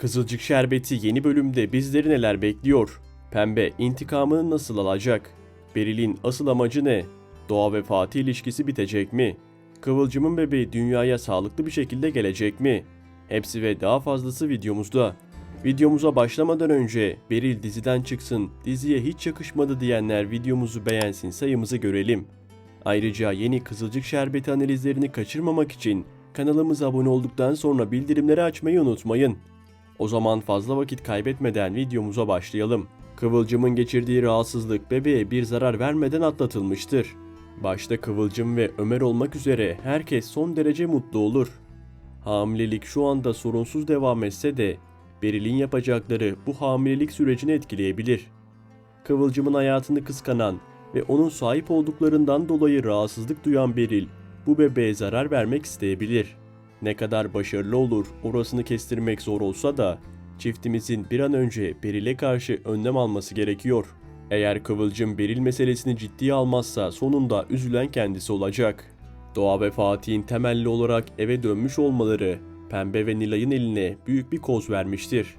Kızılcık Şerbeti yeni bölümde bizleri neler bekliyor? Pembe intikamını nasıl alacak? Beril'in asıl amacı ne? Doğa ve Fatih ilişkisi bitecek mi? Kıvılcımın bebeği dünyaya sağlıklı bir şekilde gelecek mi? Hepsi ve daha fazlası videomuzda. Videomuza başlamadan önce Beril diziden çıksın, diziye hiç yakışmadı diyenler videomuzu beğensin sayımızı görelim. Ayrıca yeni Kızılcık Şerbeti analizlerini kaçırmamak için kanalımıza abone olduktan sonra bildirimleri açmayı unutmayın. O zaman fazla vakit kaybetmeden videomuza başlayalım. Kıvılcım'ın geçirdiği rahatsızlık bebeğe bir zarar vermeden atlatılmıştır. Başta Kıvılcım ve Ömer olmak üzere herkes son derece mutlu olur. Hamilelik şu anda sorunsuz devam etse de Beril'in yapacakları bu hamilelik sürecini etkileyebilir. Kıvılcım'ın hayatını kıskanan ve onun sahip olduklarından dolayı rahatsızlık duyan Beril bu bebeğe zarar vermek isteyebilir. Ne kadar başarılı olur orasını kestirmek zor olsa da çiftimizin bir an önce Beril'e karşı önlem alması gerekiyor. Eğer Kıvılcım Beril meselesini ciddiye almazsa sonunda üzülen kendisi olacak. Doğa ve Fatih'in temelli olarak eve dönmüş olmaları Pembe ve Nilay'ın eline büyük bir koz vermiştir.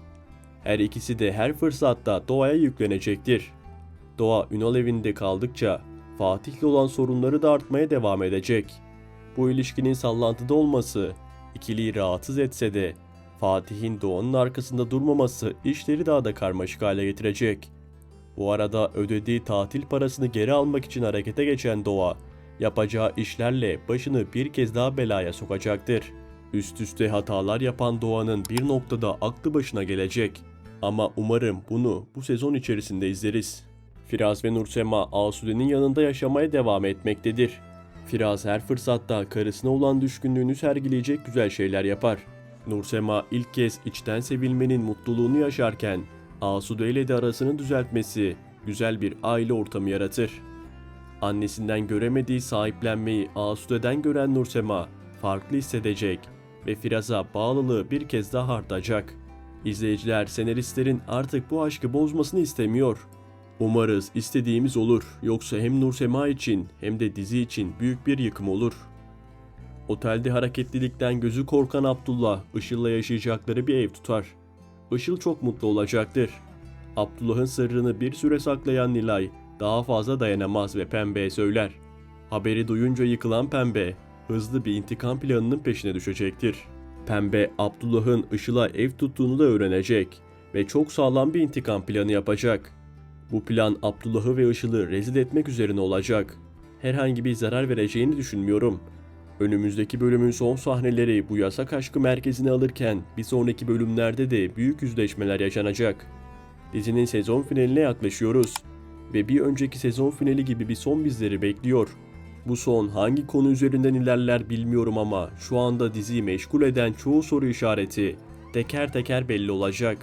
Her ikisi de her fırsatta Doğa'ya yüklenecektir. Doğa Ünal evinde kaldıkça Fatih'le olan sorunları da artmaya devam edecek. Bu ilişkinin sallantıda olması ikiliyi rahatsız etse de Fatih'in Doğan'ın arkasında durmaması işleri daha da karmaşık hale getirecek. Bu arada ödediği tatil parasını geri almak için harekete geçen Doğa, yapacağı işlerle başını bir kez daha belaya sokacaktır. Üst üste hatalar yapan Doğan'ın bir noktada aklı başına gelecek. Ama umarım bunu bu sezon içerisinde izleriz. Firaz ve Nursema Asude'nin yanında yaşamaya devam etmektedir. Firaz her fırsatta karısına olan düşkünlüğünü sergileyecek güzel şeyler yapar. Nursema ilk kez içten sevilmenin mutluluğunu yaşarken Asude ile de arasını düzeltmesi güzel bir aile ortamı yaratır. Annesinden göremediği sahiplenmeyi Asude'den gören Nursema farklı hissedecek ve Firaz'a bağlılığı bir kez daha artacak. İzleyiciler senaristlerin artık bu aşkı bozmasını istemiyor. Umarız istediğimiz olur yoksa hem Nursema için hem de dizi için büyük bir yıkım olur. Otelde hareketlilikten gözü korkan Abdullah Işıl'la yaşayacakları bir ev tutar. Işıl çok mutlu olacaktır. Abdullah'ın sırrını bir süre saklayan Nilay daha fazla dayanamaz ve Pembe'ye söyler. Haberi duyunca yıkılan Pembe hızlı bir intikam planının peşine düşecektir. Pembe Abdullah'ın Işıl'a ev tuttuğunu da öğrenecek ve çok sağlam bir intikam planı yapacak. Bu plan Abdullah'ı ve Işıl'ı rezil etmek üzerine olacak. Herhangi bir zarar vereceğini düşünmüyorum. Önümüzdeki bölümün son sahneleri bu yasak aşkı merkezine alırken bir sonraki bölümlerde de büyük yüzleşmeler yaşanacak. Dizinin sezon finaline yaklaşıyoruz ve bir önceki sezon finali gibi bir son bizleri bekliyor. Bu son hangi konu üzerinden ilerler bilmiyorum ama şu anda diziyi meşgul eden çoğu soru işareti teker teker belli olacak.